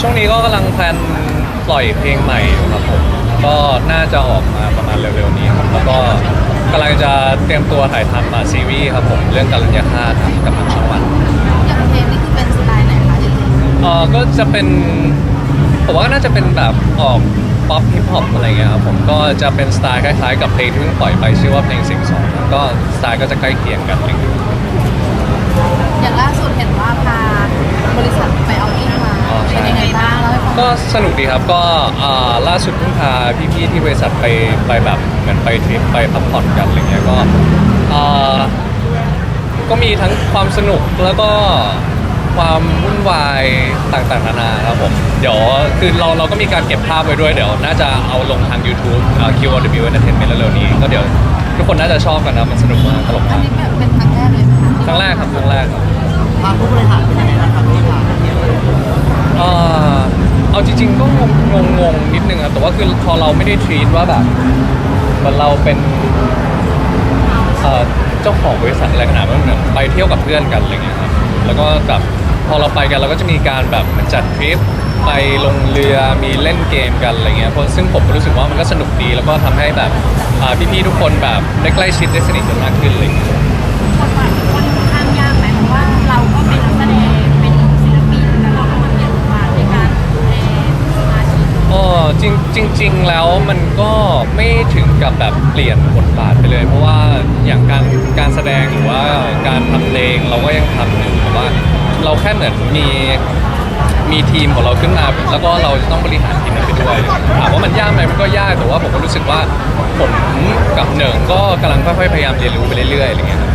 ช่วงนี้ก็กำลังแพลนปล่อยเพลงใหม่อยู่ครับผมก็น่าจะออกมาประมาณเร็วๆนี้ครับแล้วก็กำลังจะเตรียมตัวถ่ายทำมาซีรีส์ครับผมเรื่องกัลยาฆาตครับกับทางช่องวันอย่างเพลงนี่คือเป็นสไตล์ไหนคะจริงเออก็จะเป็นผมว่าน่าจะเป็นแบบออกป๊อปฮิปฮอปอะไรเงี้ยครับผมก็จะเป็นสไตล์คล้ายๆ กับเพลงที่เพิ่งปล่อยไปชื่อว่าเพลงสิงสองก็สไตล์ก็จะใกล้เคียงกันอะไรเงี้ยๆอย่างล่าสุดเห็นว่าพาบริษัทไปเอา ก็สนุกดีครับก็อ่าล่าสุดเพิ่งพาพี่ๆที่บริษัทไปไปแบบเหมือนไปทริปไปพักผ่อนกันอะไรเงี้ยก็อ่าก็มีทั้งความสนุกแล้วก็ความวุ่นวายต่างๆนานาครับผมเดี๋ยวคือเราเราก็มีการเก็บภาพไว้ด้วยเดี๋ยว น่าจะเอาลงทาง YouTube อ่า QOW Entertainment เร็วๆนี้ ก็เดี๋ยวทุกคนน่าจะชอบกันนะมันสนุกมากตลกอันมากนี้แบบเป็นครั้งแรกเลยไหมคะครั้งแรกครับครั้งแรกครับ ทางผู้บริหารเป็นยังไงบ้างครับที่พาไปเที่ยวเอ่อ เอาจริงๆ ก็งงงงงนิดนึงครับแต่ว่าคือพอเราไม่ได้ทรีตว่าแบบเหมือนเราเป็นเอ่อเจ้าของบริษัทอะไรขนาดนั้นเหมือนไปเที่ยวกับเพื่อนกันอะไรเงี้ยครับแล้วก็แบบพอเราไปกันเราก็จะมีการแบบเหมือนจัดทริปไปลงเรือมีเล่นเกมกันอะไรเงี้ยเพราะซึ่งผมรู้สึกว่ามันก็สนุกดีแล้วก็ทำให้แบบอ่าพี่ๆทุกคนแบบได้ใกล้ชิดได้สนิทกันมากขึ้นอะไรเงี้ย จริงจริง ๆ แล้วมันก็ไม่ถึงกับแบบเปลี่ยนบทบาทไปเลย เพราะว่าอย่างการการแสดงหรือว่าการทำเพลงเราก็ยังทำอยู่แต่ว่าเราแค่เหมือนมีมีทีมของเราขึ้นมาแล้วก็เราจะต้องบริหารทีมนั้นไปด้วยถามว่ามันยากไหมมันก็ยากแต่ว่าผมก็รู้สึกว่าผมกับเหนิงก็กำลังค่อยๆพยายามเรียนรู้ไปเรื่อยๆอะไรเงี้ยครับ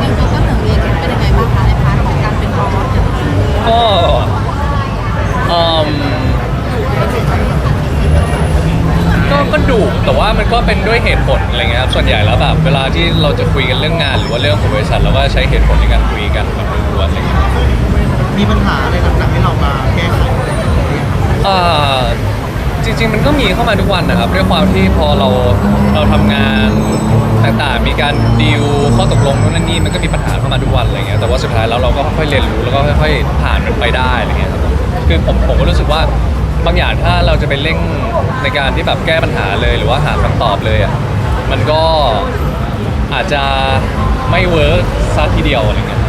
อย่างตัวก็หนึ่งเรียนเป็นยังไงบ้างคะในพาร์ทของการเป็นบอสเนี่ยก็อืมก็ก็ดุ แต่ว่ามันก็เป็นด้วยเหตุผลอะไรเงี้ยครับส่วนใหญ่แล้วแบบเวลาที่เราจะคุยกันเรื่องงาน หรือว่าเรื่องของบริษัทเราก็ใช้เหตุผลในการคุยกันแบบล้วนๆอะไรเงี้ยมีปัญหาอะไรหลักๆที่เรามาแก้ไขอะไรอย่างเงี้ยอ่าจริง ๆ มันก็มีเข้ามาทุกวันนะครับด้วยความที่พอเราเราทำงานต่างๆ มีการดีลข้อตกลงนู่นนั่นนี่มันก็มีปัญหาเข้ามาทุกวันอะไรเงี้ยแต่ว่าสุดท้ายแล้วเราก็ค่อยๆเรียนรู้แล้วก็ค่อยๆผ่านมันไปได้อะไรเงี้ยครับผมคือผมผมก็รู้สึกว่า บางอย่างถ้าเราจะไปเร่งในการที่แบบแก้ปัญหาเลยหรือว่าหาคำตอบเลยอะมันก็อาจจะไม่เวิร์กซะทีเดียวอะไรเงี้ย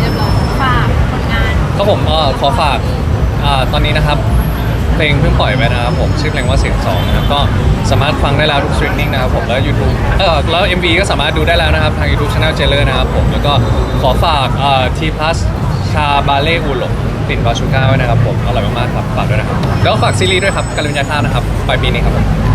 เรียบร้อยฝากผลงานครับผมก็ขอฝากอ่าตอนนี้นะครับ เพลงเพิ่งปล่อยไปนะครับผมชื่อเพลงว่าเสียงสองนะครับก็สามารถฟังได้แล้วทุกสตรีมมิ่งนะครับผมแล้ว YouTube เออแล้ว MV ก็สามารถดูได้แล้วนะครับ ทาง YouTube Channel j a i l e r นะครับผมแล้วก็ขอฝากเอ่อ T plus ชาบาเล่อูหลงกลิ่นบาชูก้าไว้นะครับผม อร่อยมากๆครับ ฝากด้วยนะครับ แล้วก็ฝากซีรีส์ด้วยครับกัลยาณานะครับปลายปีนี้ครับผม